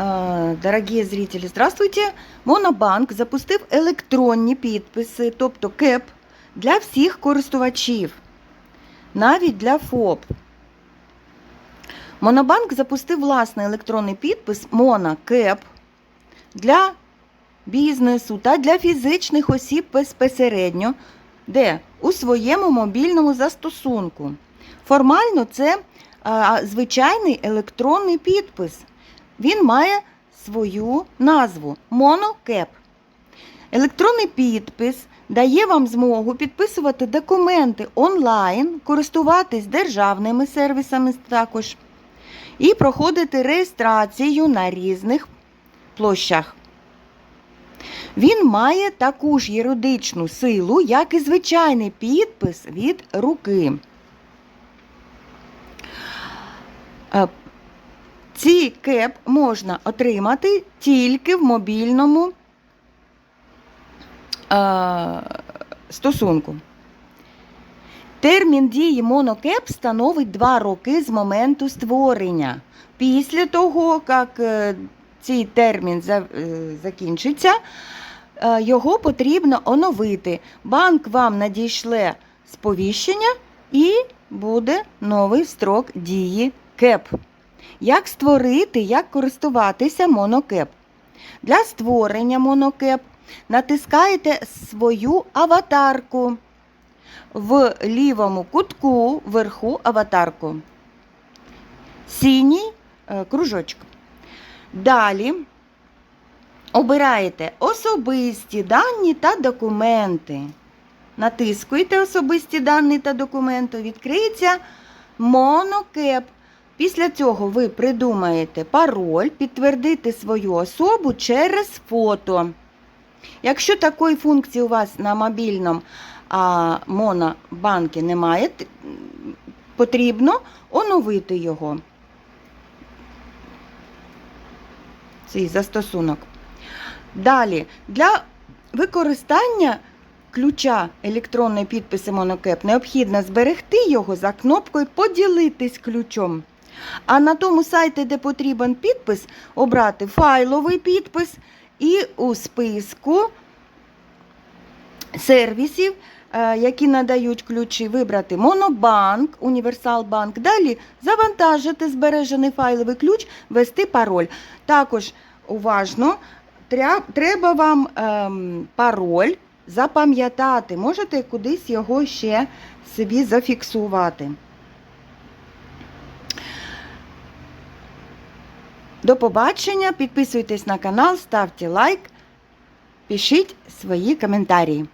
Е, Дорогі зрителі, здравствуйте! Монобанк запустив електронні підписи, тобто КЕП, для всіх користувачів, навіть для ФОП. Монобанк запустив власний електронний підпис МОНОКЕП для бізнесу та для фізичних осіб безпосередньо, де у своєму мобільному застосунку. Формально це а, звичайний електронний підпис. Він має свою назву МОНОКЕП. Електронний підпис дає вам змогу підписувати документи онлайн, користуватись державними сервісами також і проходити реєстрацію на різних площах. Він має таку ж юридичну силу, як і звичайний підпис від руки. Ці кеп можна отримати тільки в мобільному е, стосунку. Термін дії монокеп становить 2 роки з моменту створення. Після того, як е, цей термін е, закінчиться, е, його потрібно оновити. Банк вам надійшле сповіщення і буде новий строк дії КЕП. Як створити, як користуватися монокеп? Для створення монокеп натискаєте свою аватарку в лівому кутку вверху аватарку. Синій е, кружочок. Далі обираєте особисті дані та документи. Натискуєте особисті дані та документи, відкриється монокеп. Після цього ви придумаєте пароль, підтвердите свою особу через фото. Якщо такої функції у вас на мобільному а, монобанки немає, потрібно оновити його. Цей застосунок. Далі, для використання ключа електронної підписи Монокеп необхідно зберегти його за кнопкою Поділитись ключом. А на тому сайті, де потрібен підпис, обрати файловий підпис і у списку сервісів, е, які надають ключі, вибрати Монобанк, Універсалбанк. Далі завантажити збережений файловий ключ, ввести пароль. Також уважно, треба вам ем, пароль запам'ятати. Можете кудись його ще собі зафіксувати. До побачення, підписуйтесь на канал, ставте лайк, пишіть свої коментарі.